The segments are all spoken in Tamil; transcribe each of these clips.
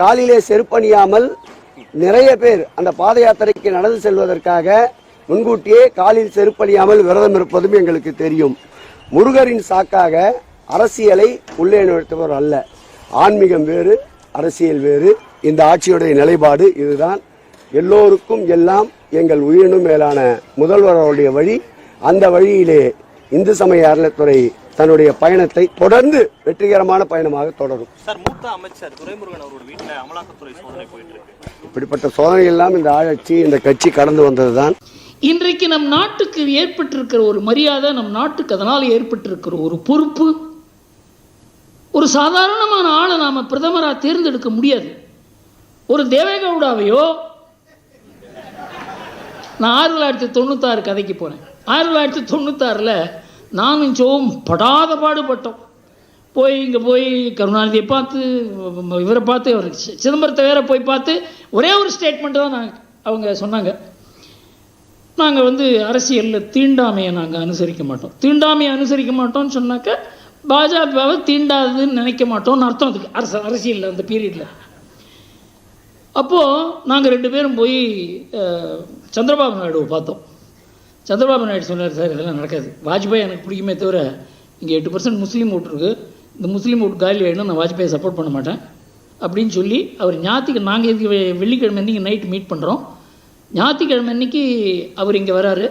காலிலே செருப்பணியாமல் நிறைய பேர் அந்த பாத யாத்திரைக்கு நடந்து செல்வதற்காக முன்கூட்டியே காலில் செருப்பணியாமல் விரதம் இருப்பதும் எங்களுக்கு தெரியும். முருகரின் சாக்காக அரசியலை உள்ளே நிறுத்துவர் அல்ல. ஆன்மீகம் வேறு அரசியல் வேறு. இந்த ஆட்சியுடைய நிலைப்பாடு இதுதான். எல்லோருக்கும் எல்லாம் எங்கள் உயிரினும் மேலான முதல்வர் அவருடைய வழி. அந்த வழியிலே இந்து சமய அறநிலைத்துறை தன்னுடைய பயணத்தை தொடர்ந்து வெற்றிகரமான பயணமாக தொடரும். சார் மூத்த அமைச்சர் துரைமுருகன் அவரோட வீட்டுல அமலாக்கத்துறை சோதனை போயிட்டு இருக்கு இப்படிப்பட்ட சோதனை எல்லாம் இந்த ஆட்சி இந்த கட்சி கடந்து வந்ததுதான். இன்றைக்கு நம் நாட்டுக்கு ஏற்பட்டிருக்கிற ஒரு மரியாதை நம் நாட்டுக்கு அதனால் ஏற்பட்டிருக்கிற ஒரு பொறுப்பு ஒரு சாதாரணமான ஆளை நாம் பிரதமராக தேர்ந்தெடுக்க முடியாது. ஒரு தேவேகவுடாவையோ நான் ஆயிரத்தி தொள்ளாயிரத்தி தொண்ணூத்தாறு கதைக்கு போனேன். ஆயிரத்தி தொள்ளாயிரத்தி தொண்ணூத்தாறில் நானும் சோவும் படாத பாடுபட்டோம். போய் இங்கே போய் கருணாநிதியை பார்த்து இவரை பார்த்து அவர் சிதம்பரத்தை வேற போய் பார்த்து ஒரே ஒரு ஸ்டேட்மெண்ட் தான் நாங்கள் அவங்க சொன்னாங்க. நாங்கள் வந்து அரசியலில் தீண்டாமையை நாங்கள் அனுசரிக்க மாட்டோம். தீண்டாமையை அனுசரிக்க மாட்டோம்னு சொன்னாக்க பாஜகவை தீண்டாதுன்னு நினைக்க மாட்டோம்னு அர்த்தம் அதுக்கு. அரசு அரசியலில் அந்த பீரியடில் அப்போது நாங்கள் ரெண்டு பேரும் போய் சந்திரபாபு நாயுடுவை பார்த்தோம். சந்திரபாபு நாயுடு சொன்னார் சார் இதெல்லாம் நடக்காது. வாஜ்பாய் எனக்கு பிடிக்குமே தவிர இங்கே எட்டு பர்சன்ட் முஸ்லீம் ஓட்டு இருக்குது இந்த முஸ்லீம் ஓட்டு காலி ஆகிடும் நான் வாஜ்பாயை சப்போர்ட் பண்ண மாட்டேன் அப்படின்னு சொல்லி அவர் ஞாத்திக்கு நாங்கள் இதுக்கு வெள்ளிக்கிழமை அன்றைக்கி நைட் மீட் பண்ணுறோம் ஞாயிற்றுக்கிழமை அன்னைக்கு அவர் இங்கே வராரு.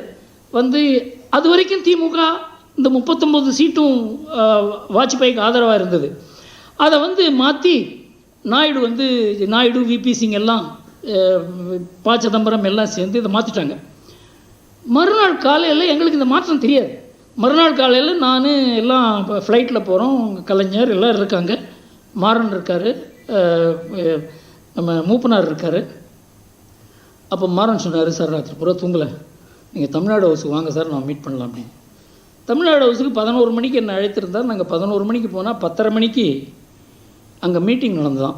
வந்து அது வரைக்கும் திமுக இந்த முப்பத்தொம்போது சீட்டும் வாஜ்பாய்க்கு ஆதரவாக இருந்தது. அதை வந்து மாற்றி நாயுடு வந்து நாயுடு விபி சிங் எல்லாம் ப சிதம்பரம் எல்லாம் சேர்ந்து இதை மாற்றிட்டாங்க மறுநாள் காலையில் எங்களுக்கு இந்த மாற்றம் தெரியாது. மறுநாள் காலையில் நான் எல்லாம் இப்போ ஃப்ளைட்டில் போகிறோம் கலைஞர் எல்லோரும் இருக்காங்க. மாறன் இருக்கார். நம்ம மூப்பனார் இருக்கார். அப்போ மாறன் சொன்னார் சார் ராத்திரி பூரா தூங்கலை. நீங்கள் தமிழ்நாடு ஹவுஸுக்கு வாங்க சார் நான் மீட் பண்ணலாம் அப்படின்னு. தமிழ்நாடு ஹவுஸுக்கு பதினோரு மணிக்கு என்னை அழைத்திருந்தார் நாங்கள் பதினோரு மணிக்கு போனால் பத்தரை மணிக்கு அங்கே மீட்டிங் நடந்துதான்.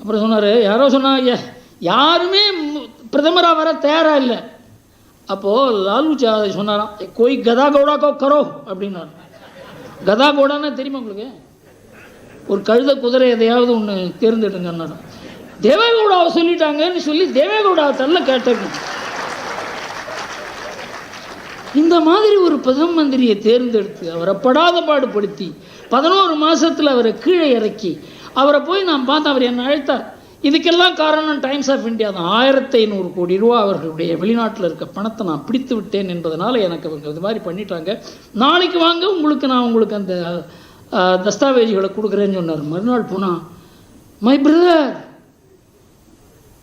அப்புறம் சொன்னார் யாரோ சொன்னாங்க யாருமே பிரதமராக வர தயாராக இல்லை. அப்போது லாலு சொன்னாராம் கோய் கதா கௌடா கோ கரோ அப்படின்னாரு. கதா கௌடான்னா தெரியுமா உங்களுக்கு? ஒரு கழுத குதிரை எதையாவது ஒன்று தேர்ந்தெடுங்கன்னாரு தேவேகவுடாவை சொல்லிட்டாங்கன்னு சொல்லி தேவேகவுடாவை தள்ள கேட்டாங்க இந்த மாதிரி ஒரு பிரதம மந்திரியை தேர்ந்தெடுத்து அவரை படாத பாடுபடுத்தி பதினோரு மாதத்தில் அவரை கீழே இறக்கி அவரை போய் நான் பார்த்தேன் அவர் என்னை அழைத்தார். இதுக்கெல்லாம் காரணம் டைம்ஸ் ஆஃப் இந்தியா தான். ஆயிரத்தி ஐநூறு கோடி ரூபா அவர்களுடைய வெளிநாட்டில் இருக்க பணத்தை நான் பிடித்து விட்டேன் என்பதனால் எனக்கு அவங்க இது மாதிரி பண்ணிட்டாங்க. நாளைக்கு வாங்க உங்களுக்கு நான் உங்களுக்கு அந்த அஹ், தஸ்தாவேஜுகளை கொடுக்குறேன்னு சொன்னார். மறுநாள் போனால் மை பிரதர்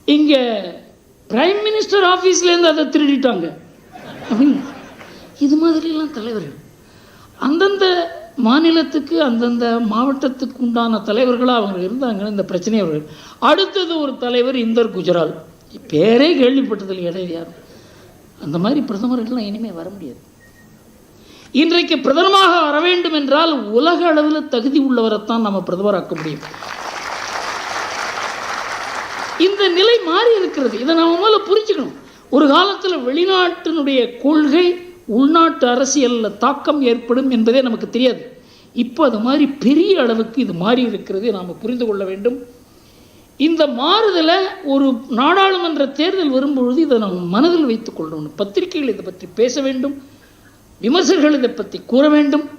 இங்கே பிரைம் மினிஸ்டர் ஆஃபீஸ்லேருந்து அதை திருடிட்டாங்க. அப்படின்னு. இது மாதிரிலாம் தலைவர்கள். அந்தந்த மாநிலத்துக்கு அந்தந்த மாவட்டத்துக்கு உண்டான தலைவர்களாக அவங்க இருந்தாங்க இந்த பிரச்சனை அவர்கள். அடுத்தது ஒரு தலைவர் இந்தர் குஜரால். பேரே கேள்விப்பட்டதில் இடையே யாரும். அந்த மாதிரி பிரதமர்கள்லாம் இனிமேல் வர முடியாது. இன்றைக்கு பிரதமராக வர வேண்டும் என்றால் உலக அளவில் தகுதி உள்ளவரைத்தான் நம்ம பிரதமராக்க முடியும். இந்த நிலை மாறி இருக்கிறது. இதை நாம முதல்ல புரிஞ்சுக்கணும். ஒரு காலத்தில் வெளிநாட்டினுடைய கொள்கை உள்நாட்டு அரசியலில் தாக்கம் ஏற்படும் என்பதே நமக்கு தெரியாது. இப்போ அது மாதிரி பெரிய அளவுக்கு இது மாறி இருக்கிறதே நாம் புரிந்து கொள்ள வேண்டும். இந்த மாறுதலை ஒரு நாடாளுமன்ற தேர்தல் வரும்பொழுது இதை நாம் மனதில் வைத்துக் கொள்ளணும். பத்திரிகைகள் இதை பற்றி பேச வேண்டும். விமர்சகர்கள் இதை பற்றி கூற வேண்டும்.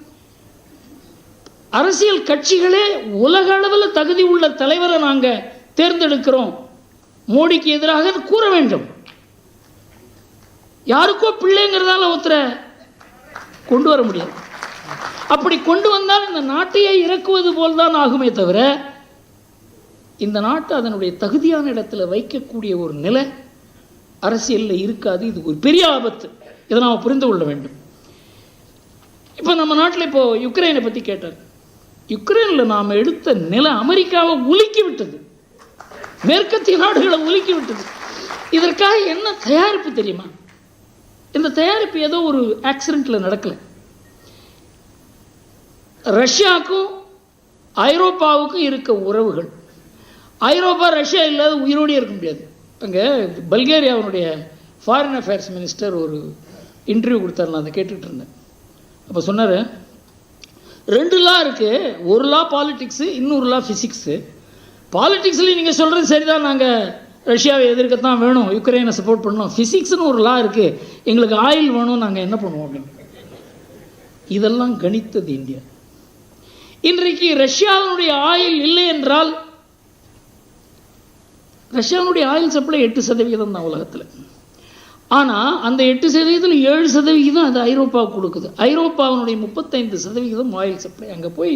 அரசியல் கட்சிகளே உலக அளவில் தகுதி உள்ள தலைவரை நாங்கள் தேர்ந்தெடுக்கிறோம். மோடிக்கு எதிராக கூற வேண்டும். யாருக்கோ பிள்ளைங்கிறதால ஒருத்தரை கொண்டு வர முடியாது. அப்படி கொண்டு வந்தால் இந்த நாட்டையே இறக்குவது போல் தான் ஆகுமே தவிர இந்த நாட்டை அதனுடைய தகுதியான இடத்துல வைக்கக்கூடிய ஒரு நிலை அரசியலில் இருக்காது. இது ஒரு பெரிய ஆபத்து. இதை நாம் புரிந்து கொள்ள வேண்டும். இப்போ நம்ம நாட்டில் இப்போ யுக்ரைனை பற்றி கேட்டார். யுக்ரைனில் நாம் எடுத்த நிலை அமெரிக்காவை உலுக்கி விட்டது. மேற்கத்திய நாடுகளை உலுக்கி விட்டது. இதற்காக என்ன தயாரிப்பு தெரியுமா? இந்த தயாரிப்பு ஏதோ ஒரு ஆக்சிடெண்ட்டில் நடக்கலை. ரஷ்யாவுக்கும் ஐரோப்பாவுக்கும் இருக்க உறவுகள். ஐரோப்பா ரஷ்யா இல்லாத உயிரோடே இருக்க முடியாது. அங்கே பல்கேரியாவுடைய ஃபாரின் அஃபேர்ஸ் மினிஸ்டர் ஒரு இன்டர்வியூ கொடுத்தாரு நான் அதை கேட்டுக்கிட்டு இருந்தேன். அப்போ சொன்னார் ரெண்டு லா இருக்குது ஒரு லா பாலிட்டிக்ஸு இன்னொரு லா ஃபிசிக்ஸு பாலிடிக்ஸ்லேயும் நீங்கள் சொல்கிறது சரிதான் நாங்கள் ரஷ்யாவை எதிர்க்கத்தான் வேணும் யுக்ரைனை சப்போர்ட் பண்ணணும். ஃபிசிக்ஸ்னு ஒரு லா இருக்குது எங்களுக்கு ஆயில் வேணும் நாங்கள் என்ன பண்ணுவோம் அப்படின்னு. இதெல்லாம் கணித்தது இந்தியா. இன்றைக்கு ரஷ்யாவினுடைய ஆயில் இல்லை என்றால் ரஷ்யாவினுடைய ஆயில் சப்ளை எட்டு சதவிகிதம் தான் உலகத்தில். ஆனால் அந்த எட்டு சதவீதத்தில் ஏழு சதவிகிதம் அது ஐரோப்பாவுக்கு கொடுக்குது. ஐரோப்பாவினுடைய முப்பத்தைந்து சதவிகிதம் ஆயில் சப்ளை அங்கே போய்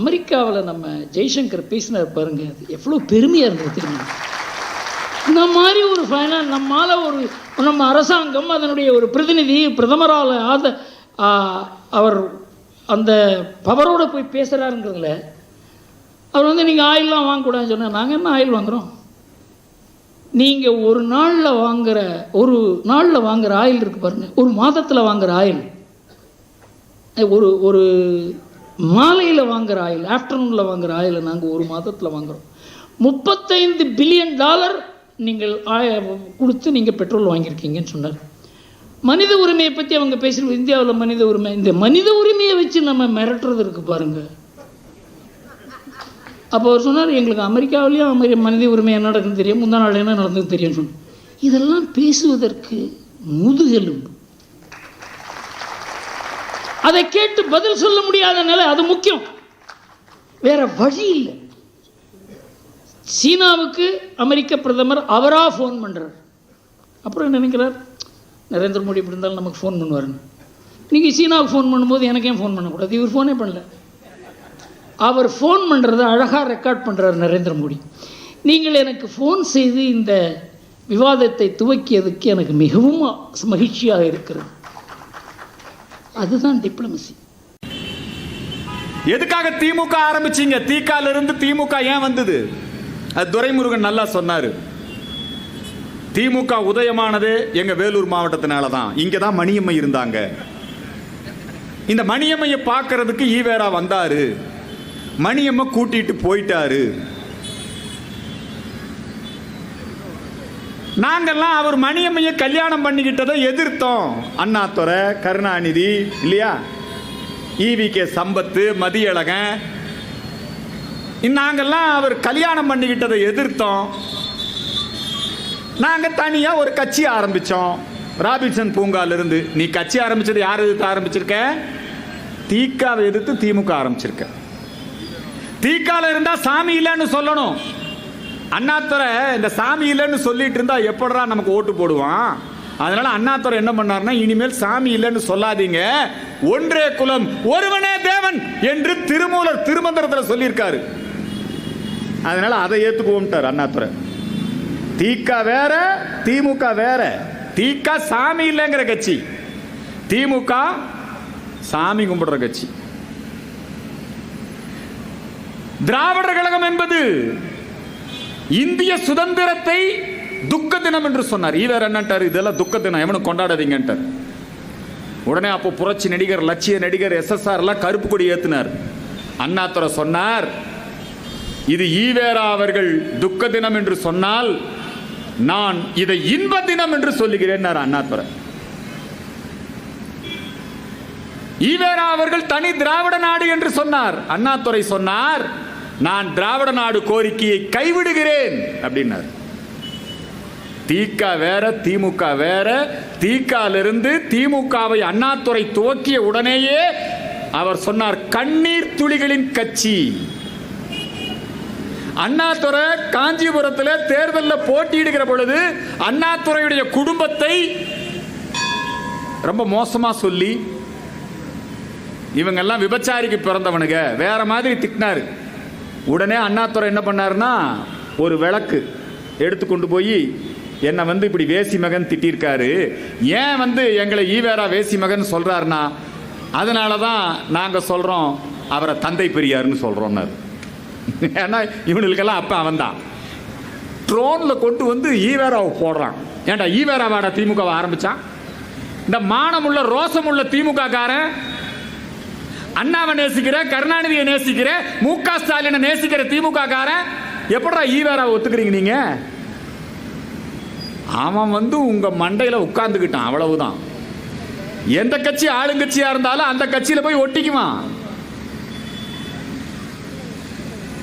அமெரிக்காவில் நம்ம ஜெய்சங்கர் பேசினார் பாருங்கள் அது எவ்வளோ பெருமையாக இருந்தது தெரியுமா? இந்த மாதிரி ஒரு ஃபைனான்ஸ் நம்மால் ஒரு நம்ம அரசாங்கம் அதனுடைய ஒரு பிரதிநிதி பிரதமரால் ஆத அவர் அந்த பவரோடு போய் பேசுகிறாருங்கிறதுல அவர் வந்து நீங்கள் ஆயில்லாம் வாங்கக்கூடாதுன்னு சொன்னால் நாங்கள் என்ன ஆயில் வாங்குகிறோம் நீங்கள் ஒரு நாளில் வாங்குற ஒரு நாளில் வாங்குகிற ஆயில் இருக்குது பாருங்கள் ஒரு மாதத்தில் வாங்குகிற ஆயில். ஒரு ஒரு மாலையில் வாங்குற ஆயில் ஆஃப்டர்நூனில் வாங்குகிற ஆயிலை நாங்கள் ஒரு மாதத்தில் வாங்குகிறோம் முப்பத்தைந்து பில்லியன் டாலர் நீங்கள் ஆய கொடுத்து நீங்கள் பெட்ரோல் வாங்கியிருக்கீங்கன்னு சொன்னார். மனித உரிமையை பற்றி அவங்க பேசுகிற இந்தியாவில் மனித உரிமை இந்த மனித உரிமையை வச்சு நம்ம மிரட்டுறது இருக்குது பாருங்கள் அப்போ அவர் சொன்னார் எங்களுக்கு அமெரிக்காவிலேயும் அமெரி மனித உரிமை என்ன நடக்குன்னு தெரியும் முந்தா நாள் என்ன நடந்ததுன்னு தெரியும்னு சொன்னோம் இதெல்லாம் பேசுவதற்கு முதுகெலும்பு அதை கேட்டு பதில் சொல்ல முடியாத நிலை அது முக்கியம். வேற வழி இல்லை. சீனாவுக்கு அமெரிக்க பிரதமர் அவராக ஃபோன் பண்ணுறார் அப்புறம் நினைக்கிறார்? நரேந்திர மோடி இப்படி இருந்தாலும் நமக்கு ஃபோன் பண்ணுவாருன்னு. நீங்கள் சீனாவுக்கு ஃபோன் பண்ணும்போது எனக்கு ஏன் ஃபோன் பண்ணக்கூடாது? இவர் ஃபோனே பண்ணல. அவர் ஃபோன் பண்ணுறத அழகாக ரெக்கார்ட் பண்ணுறார் நரேந்திர மோடி. நீங்கள் எனக்கு ஃபோன் செய்து இந்த விவாதத்தை துவக்கியதுக்கு எனக்கு மிகவும் மகிழ்ச்சியாக இருக்கிறது. அதுதான் டிப்ளமசி எதுக்காக திமுக ஆரம்பிச்சீங்க? தீக்கால இருந்து திமுக ஏன் வந்தது? அது துரைமுருகன் நல்லா சொன்னார். திமுக உதயமானதே எங்கள் வேலூர் மாவட்டத்தினால தான் இங்கே தான் மணியம்மை இருந்தாங்க. இந்த மணியம்மையை பார்க்கறதுக்கு ஈவேரா வந்தார். மணியம்மை கூட்டிட்டு போயிட்டாரு. நாங்கெல்லாம் அவர் மணியம்மையை கல்யாணம் பண்ணிக்கிட்டதை எதிர்த்தோம். அண்ணாத்துறை கருணாநிதி இல்லையா? ஈவி கே சம்பத்து மதியழகன் நாங்கள்லாம் அவர் கல்யாணம் பண்ணிக்கிட்டதை எதிர்த்தோம். நாங்கள் தனியாக ஒரு கட்சி ஆரம்பித்தோம் ராபின்சன் பூங்காலிருந்து. நீ கட்சி ஆரம்பித்தது யார் எதிர்த்து ஆரம்பிச்சிருக்க? தீக்காவை எதிர்த்து திமுக ஆரம்பிச்சிருக்க. தீக்கால இருந்தா சாமி இல்லைன்னு சொல்லணும். அண்ணாத்துறை இந்த சாமி இல்லைன்னு சொல்லிட்டு இருந்தா எப்படா நமக்கு ஓட்டு போடுவான்? அதனால அண்ணாத்துறை என்ன பண்ணார்னா இனிமேல் சாமி இல்லைன்னு சொல்லாதீங்க. ஒன்றே குலம் ஒருவனே தேவன் என்று திருமூலர் திருமந்திரத்தில் சொல்லியிருக்காரு. அதனால அதை ஏற்றுக்குவோம்ட்டார் அண்ணாதுரை. திக வேற திமுக வேற. திக சாமி இல்லைங்கிற கட்சி. திமுக சாமி கும்பிடுற கட்சி. திராவிடர் கழகம் என்பது இந்திய சுதந்திரத்தை துக்க தினம் என்று சொன்னார். ஈவர் என்னட்டார் இதெல்லாம் துக்க தினம். எவனும் கொண்டாடாதீங்கன்ட்டார். உடனே அப்போ புரட்சி நடிகர் லட்சிய நடிகர் எஸ்எஸ்ஆர் எல்லாம் கருப்பு கொடி ஏத்தினார். அண்ணாதுரை சொன்னார் இது ஈவேரா அவர்கள் துக்க தினம் என்று சொன்னால் நான் இதை இன்ப தினம் என்று சொல்லுகிறேன் அண்ணாதுரை. ஈவேரா அவர்கள் தனி திராவிட நாடு என்று சொன்னார். அண்ணாதுரை சொன்னார் நான் திராவிட நாடு கோரிக்கையை கைவிடுகிறேன் அப்படின்னார். திக வேற திமுக வேற திகாலிருந்து திமுகவை அண்ணாதுரை துவக்கிய உடனேயே அவர் சொன்னார் கண்ணீர் துளிகளின் கட்சி அண்ணாதுரை காஞ்சிபுரத்தில் தேர்தலில் போட்டியிடுகிற பொழுது அண்ணாதுரையுடைய குடும்பத்தை ரொம்ப மோசமாக சொல்லி இவங்கெல்லாம் விபச்சாரிக்கு பிறந்தவனுங்க. வேற மாதிரி திட்டினார். உடனே அண்ணாதுரை என்ன பண்ணாருன்னா ஒரு விளக்கு எடுத்து கொண்டு போய் என்னை வந்து இப்படி வேசி மகன் திட்டிருக்காரு. ஏன் வந்து எங்களை ஈவேரா வேசி மகன் சொல்கிறாருன்னா அதனால தான் நாங்கள் சொல்கிறோம் அவரை தந்தை பெரியார்னு சொல்கிறோன்னாரு ஏன்னா இவனுக்கெல்லாம் அப்போ அவன் தான் ட்ரோனில் கொண்டு வந்து ஈவேராவை போடுறான். ஏன்டா ஈவேராவாட திமுகவை ஆரம்பிச்சான்? இந்த மானமுள்ள ரோசமுள்ள திமுக காரன் அண்ணாவை நேசிக்கிற கருணாநிதியை நேசிக்கிற மு க ஸ்டாலினை நேசிக்கிற திமுக காரன் எப்படா ஈவேராவை ஒத்துக்கிறீங்க நீங்க? அவன் வந்து உங்க மண்டையில் உட்கார்ந்துக்கிட்டான் அவ்வளவுதான். எந்த கட்சி ஆளுங்கட்சியா இருந்தாலும் அந்த கட்சியில போய் ஒட்டிக்குவான்.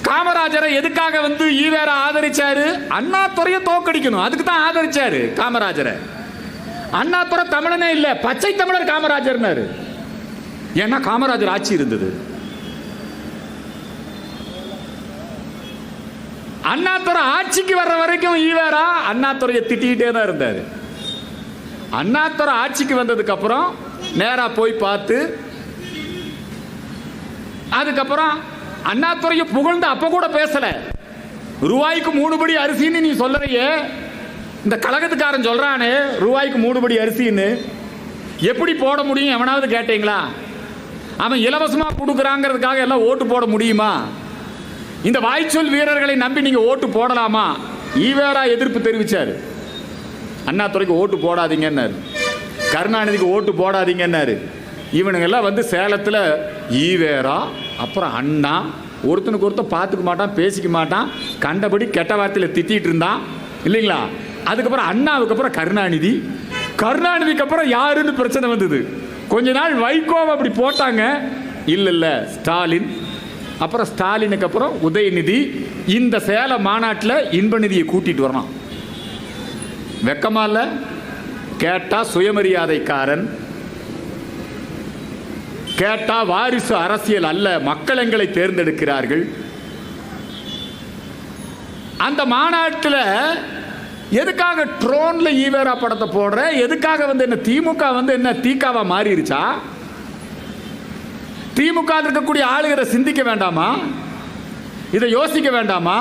காமராஜரை எதுக்காக வந்து ஈவேர ஆதரிச்சாரு? அண்ணாத்துறையை தோக்கடிக்கணும். அதுக்கு தான் ஆதரிச்சாரு காமராஜரை. அண்ணாத்துறை தமிழனே இல்ல பச்சை தமிழர் காமராஜர்னாரு. ஏன்னா காமராஜர் ஆட்சி இருந்தது. அண்ணாத்துறை ஆட்சிக்கு வர்ற வரைக்கும் ஈவேரா அண்ணாத்துறையை திட்டிக்கிட்டே தான் இருந்தார். அண்ணாத்துறை ஆட்சிக்கு வந்ததுக்கு அப்புறம் நேராக போய் பார்த்து அதுக்கப்புறம் அண்ணாத்துறையை புகழ்ந்து அப்ப கூட பேசல. ரூபாய்க்கு மூணு படி அரிசின்னு நீ சொல்லறையே இந்த கழகத்துக்காரன் சொல்றானே ரூபாய்க்கு மூணு படி அரிசின்னு. எப்படி போட முடியும் எவனாவது கேட்டீங்களா? அவன் இலவசமா கொடுக்குறாங்கிறதுக்காக எல்லாம் ஓட்டு போட முடியுமா? இந்த வாய்ச்சொல் வீரர்களை நம்பி நீங்க ஓட்டு போடலாமா? ஈவேரா எதிர்ப்பு தெரிவிச்சாரு. அண்ணாத்துறைக்கு ஓட்டு போடாதீங்கன்னாரு. கருணாநிதிக்கு ஓட்டு போடாதீங்கன்னாரு. இவனுங்கெல்லாம் வந்து சேலத்தில் ஈவேரா அப்புறம் அண்ணா ஒருத்தனுக்கு ஒருத்தன் பார்த்துக்க மாட்டான் பேசிக்க மாட்டான் கண்டபடி கெட்ட வார்த்தையில் திட்டிகிட்டு இருந்தான். இல்லைங்களா? அதுக்கப்புறம் அண்ணாவுக்கு அப்புறம் கருணாநிதி. கருணாநிதிக்கு அப்புறம் யாருன்னு பிரச்சனை வந்தது. கொஞ்ச நாள் வைகோவை அப்படி போட்டாங்க. இல்லை இல்லை ஸ்டாலின். அப்புறம் ஸ்டாலினுக்கு அப்புறம் உதயநிதி. இந்த சேலம் மாநாட்டில் இன்பநிதியை கூட்டிகிட்டு வரணும். வெக்கமா இல்லை? கேட்டால் சுயமரியாதைக்காரன். கேட்டால் வாரிசு அரசியல் அல்ல மக்கள் எங்களை தேர்ந்தெடுக்கிறார்கள். அந்த மாநாட்டில் எதுக்காக ட்ரோனில் ஈவேரா படத்தை போடுற? எதுக்காக வந்து என்ன திமுக வந்து என்ன தீக்காவா மாறிடுச்சா திமுக இருக்கக்கூடிய ஆளுகளை சிந்திக்க வேண்டாமா? இதை யோசிக்க வேண்டாமா?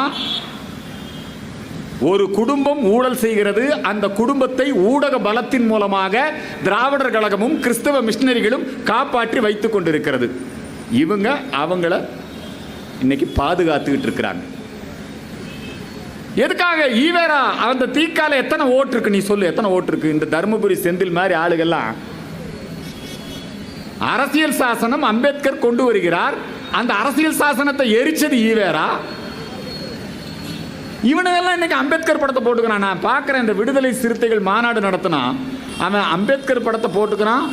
ஒரு குடும்பம் ஊழல் செய்கிறது அந்த குடும்பத்தை ஊடக பலத்தின் மூலமாக திராவிடர் கழகமும் கிறிஸ்தவ மிஷினரிகளும் காப்பாற்றி வைத்து கொண்டிருக்கிறது. இவங்க அவங்கள இன்னைக்கு பாதுகாத்துக்கிட்டு இருக்கிறாங்க. எதுக்காக? ஈவேரா அந்த தீக்கால எத்தனை ஓட்டு இருக்கு? நீ சொல்லு எத்தனை ஓட்டு இருக்கு? இந்த தருமபுரி செந்தில் மாதிரி ஆளுகள்லாம். அரசியல் சாசனம் அம்பேத்கர் கொண்டு வருகிறார். அந்த அரசியல் சாசனத்தை எரிச்சது ஈவேரா. இவனுங்கெல்லாம் இன்னைக்கு அம்பேத்கர் படத்தை போட்டுக்கிறான். நான் பார்க்குறேன் இந்த விடுதலை சிறுத்தைகள் மாநாடு நடத்தினா அவன் அம்பேத்கர் படத்தை போட்டுக்கிறான்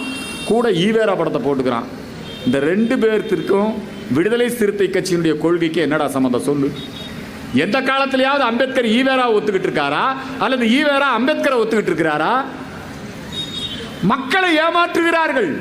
கூட ஈவேரா படத்தை போட்டுக்கிறான். இந்த ரெண்டு பேர்த்திற்கும் விடுதலை சிறுத்தை கட்சியினுடைய கொள்கைக்கு என்னடா சம்மந்தம் சொல்லு? எந்த காலத்திலேயாவது அம்பேத்கர் ஈவேரா ஒத்துக்கிட்டு இருக்காரா? அல்லது ஈவேரா அம்பேத்கரை ஒத்துக்கிட்டு இருக்கிறாரா? மக்களை ஏமாற்றுகிறார்கள்.